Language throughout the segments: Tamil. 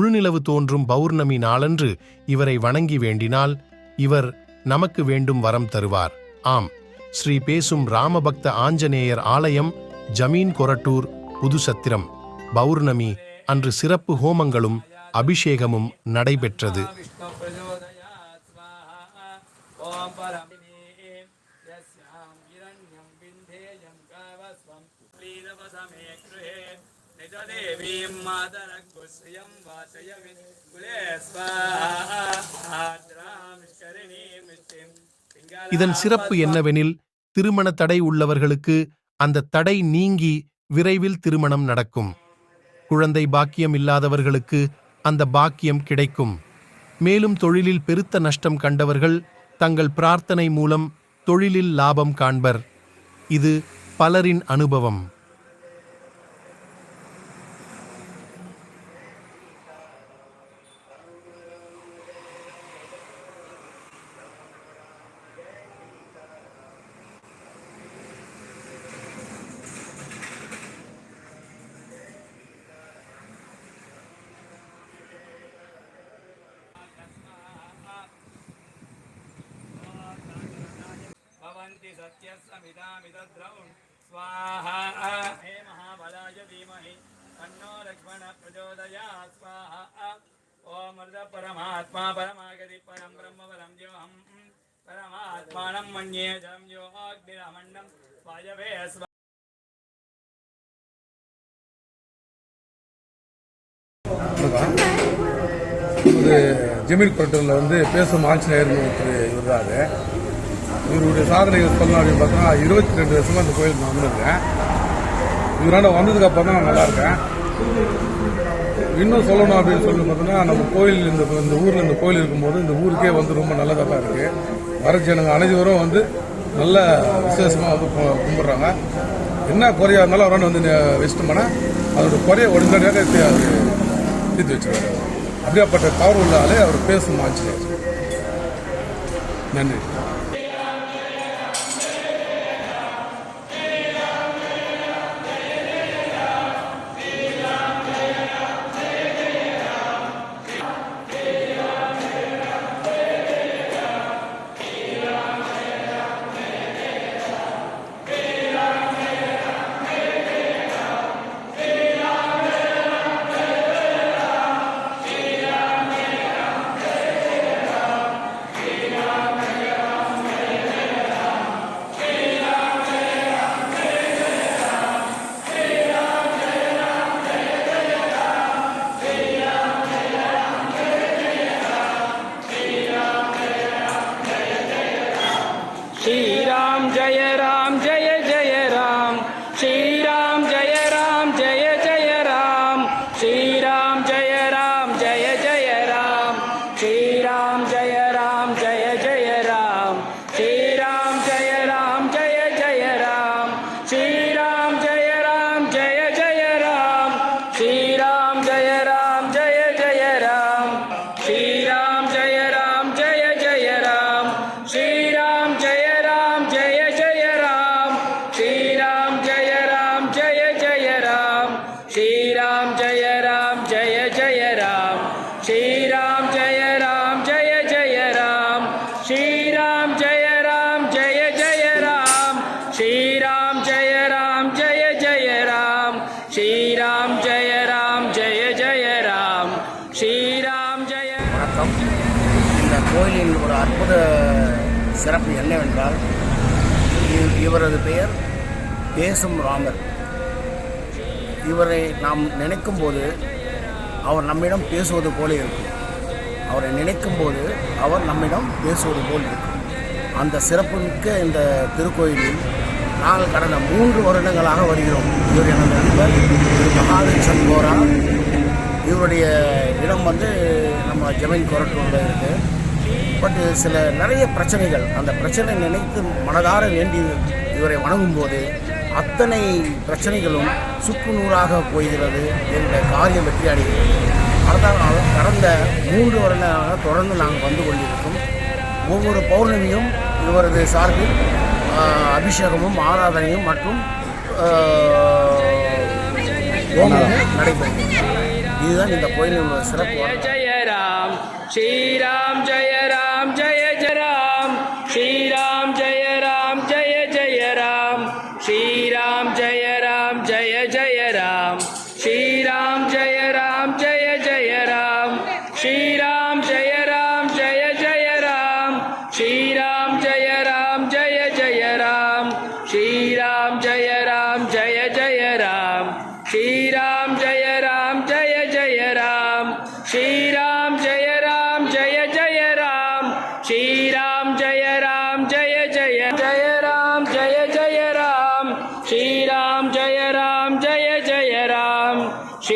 முழுநிலவு தோன்றும் பௌர்ணமி நாளன்று இவரை வணங்கி வேண்டினால் இவர் நமக்கு வேண்டும் வரம் தருவார். ஆம். ஸ்ரீ பேசும் ராமபக்த ஆஞ்சநேயர் ஆலயம் ஜமீன் கொரட்டூர் புதுசத்திரம். பௌர்ணமி அன்று சிறப்பு ஹோமங்களும் அபிஷேகமும் நடைபெற்றது. निजदेवीं मातरग्गुश्रियं वाचयमि कुले स्वाहा आद्रां शरणीं नित्यं இதன் சிறப்பு என்னவெனில் திருமண தடை உள்ளவர்களுக்கு அந்த தடை நீங்கி விரைவில் திருமணம் நடக்கும் குழந்தை பாக்கியம் இல்லாதவர்களுக்கு அந்த பாக்கியம் கிடைக்கும் மேலும் தொழிலில் பெருத்த நஷ்டம் கண்டவர்கள் தங்கள் பிரார்த்தனை மூலம் தொழிலில் லாபம் காண்பர் இது பலரின் அனுபவம் भवन्ति सत्यस्समिदामिदद्रौं स्वाहा हे महाबलाय धीमहि तन्नो लक्ष्मण प्रचोदयात् स्वाहा ॐ मृद परमात्मा परमागति परं ब्रह्म परं योऽहं परमात्मानं मन्ये जं यो अग्निरमण्डं वायवे स्व இது ஜமீன் குரட்டூரில் வந்து பேசும் ஆஞ்சநேயர்னு ஒருத்தர் இவர் தான் அது இவருடைய சாதனைகள் சொல்லணும் அப்படின்னு பார்த்தோம்னா இருபத்தி ரெண்டு வருஷமாக இந்த கோயிலுக்கு நான் வந்திருக்கேன். இவராண்ட வந்ததுக்கு அப்புறம் தான் நான் நல்லா இருக்கேன். இன்னும் சொல்லணும் அப்படின்னு சொல்லி பார்த்தோம்னா நம்ம கோயில் இந்த இந்த ஊரில் இந்த கோயில் இருக்கும்போது இந்த ஊருக்கே வந்து ரொம்ப நல்லதாக தான் இருக்குது வர ஜனங்க அனைவரும் வந்து நல்ல விசேஷமாக வந்து கும்பிட்றாங்க. என்ன குறையா இருந்தாலும் அவரான வந்து வச்சுட்டோம்னா அதோட குறைய உடனடியாக அவர் தீர்த்து வச்சுருவாரு அப்படியாப்பட்ட தவறு உள்ள ஆளே அவர் பேசும் ஆச்சு நன்றி. ஸ்ரீராம் ஜெய. வணக்கம். இந்த கோயிலின் ஒரு அற்புத சிறப்பு என்னவென்றால் இவரது பெயர் பேசும் ராமர். இவரை நாம் நினைக்கும் போது அவர் நம்மிடம் பேசுவது போல இருக்கும். அவரை நினைக்கும் போது அவர் நம்மிடம் பேசுவது போல் இருக்கும். அந்த சிறப்புமிக்க இந்த திருக்கோயிலில் நாங்கள் கடந்த மூன்று வருடங்களாக வருகிறோம். இவர் எனது நண்பர் திரு மகாதேசன் போரா இவருடைய இடம் வந்து நம்ம ஜமீன் கொரட்டூரில் இருக்குது பட் சில நிறைய பிரச்சனைகள் அந்த பிரச்சனை நினைத்து மனதார வேண்டி இவரை வணங்கும்போது அத்தனை பிரச்சனைகளும் சுக்கு நூறாக போகிறது என்ற காரியம் வெற்றி அடைகிறது. அதனால் கடந்த மூன்று வருடங்களாக தொடர்ந்து நாங்கள் வந்து கொண்டிருக்கோம் ஒவ்வொரு பௌர்ணமியும் இவரது சார்பில் அபிஷேகமும் ஆராதனையும் மற்றும் ஆஹ், ஹோமமும் இதுதான் இந்த கோயிலின் சிறப்பு ஜெய ஜெய ராம் ஸ்ரீராம் ஜெய ராம் ஜெய ஜெய ஸ்ரீராம்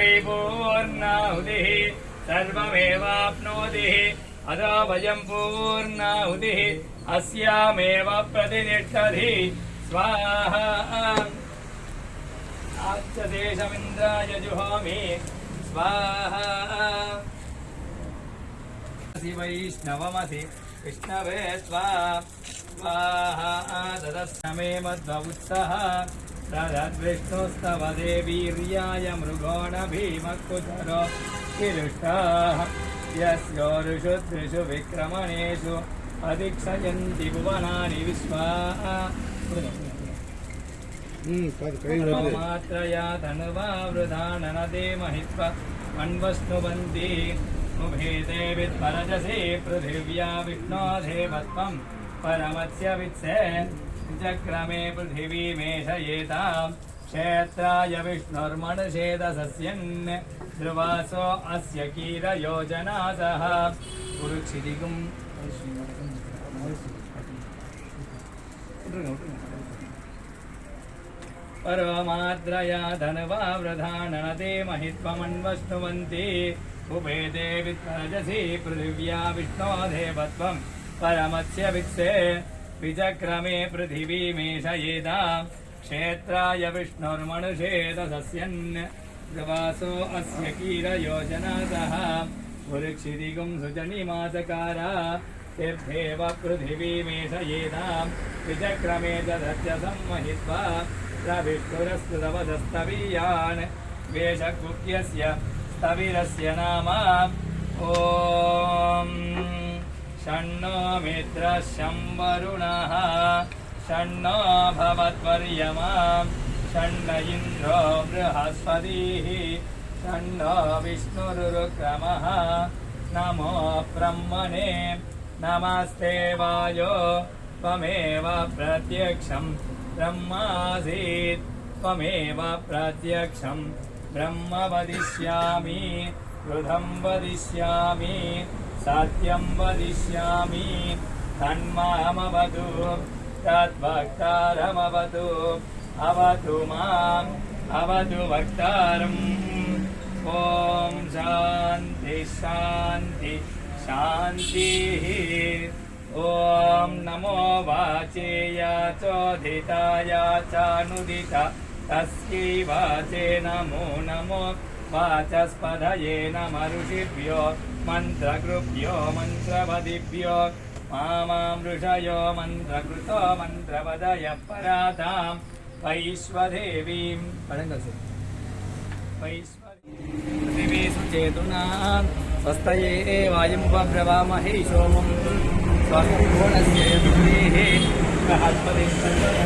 पूर्णाहुतिः सर्वमेवाप्नोतिः अदा वयं पूर्णाहुतिः अस्यामेव प्रतिनिष्ठति स्वाहा। आच्चदेशमिन्द्राय जुहोमि। स्वाहा। वैष्णवमसि। विष्णवे स्वा स्वाहा। तदस्नमे मध्व उत्सः तदद्विष्णुस्तव देवीर्याय मृगोण भीमकुचरो किरुष्टाः यस्योरुषु त्रिषु विक्रमणेषु अधिक्षयन्ति भुवनानि विश्वा। मात्रया धनुवा वृधाननदे महित्वा मन्वस्नुवन्ति उभेते विद्मरजसे पृथिव्या विष्णोधेवत्वं परमस्य वित्से चक्रमे पृथिवीमेषयेताम् क्षेत्राय विष्णुर्मणषेदसस्यन् ध्रुवासो अस्य कीरयोजनासः कुरुक्षितिकुम् परमाद्रया धनवा व्रधाननते महित्वमन्वष्णुवन्ति उपेते वित्तरजसि पृथिव्या विष्णोदेवत्वं परमस्य वित्से विचक्रमे पृथिवीमेषयेदां क्षेत्राय विष्णुर्मनुषेदसस्यन् प्रवासो अस्य कीरयोजनातः पुरुक्षितिकुं सुजनिमाचकारा तीर्थेव पृथिवीमेषयेदां विचक्रमे दधत्य संमहित्वा प्रविष्णुरस्तुतवदस्तवीयान् वेषकुक्यस्य स्तविरस्य नाम ॐ षण्णो मित्रः षण्णो भवत्वर्यमा षण्ण इन्द्रो बृहस्पतिः षण्णो विष्णुरुक्रमः नमो ब्रह्मणे नमस्ते वायो त्वमेव प्रत्यक्षं ब्रह्मासीत् त्वमेव प्रत्यक्षं ब्रह्म वदिष्यामि कृतं वदिष्यामि सत्यं वदिष्यामि तन्मामवतु तद्वक्तारमवतु अवतु माम् अवतु वक्तारम्। ॐ शान्ति शान्ति शान्तिः। ॐ नमो वाचेय चोदिताय चानुदिता तस्यै वाचे नमो नमो वाचस्पदये नम ऋषिभ्यो मन्त्रकृभ्यो मन्त्रवदिभ्यो मामां ऋषयो मन्त्रकृतो मन्त्रवदय परातां वैश्वदेवीं पदङ्गल् पृथिवीषु चेतुना स्वस्तये वायुं बभ्रवामहे सोमं स्वस्ति भुवनस्य पृथ्वीः बृहस्पतिः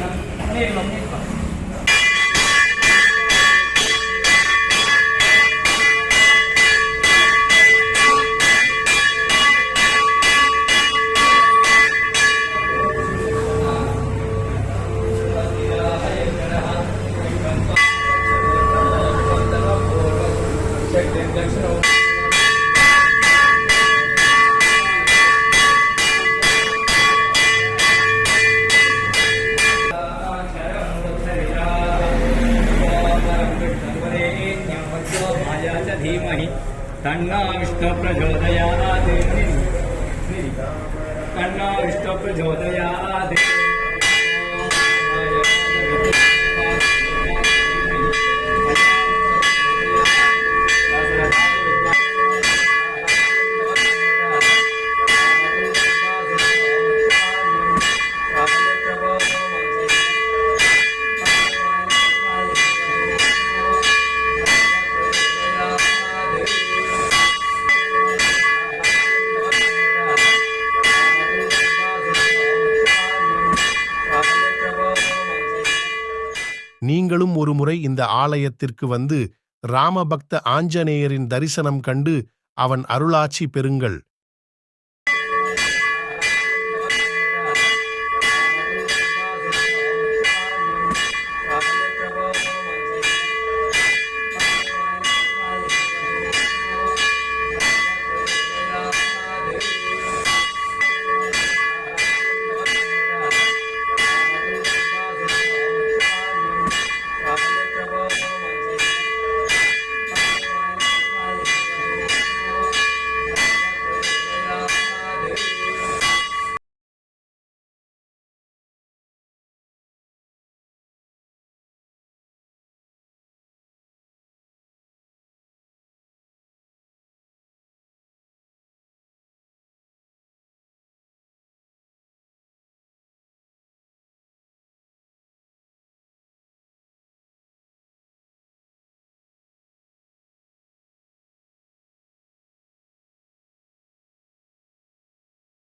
நீங்களும் ஒருமுறை இந்த ஆலயத்திற்கு வந்து ராமபக்த ஆஞ்சநேயரின் தரிசனம் கண்டு அவன் அருளாட்சி பெறுங்கள்.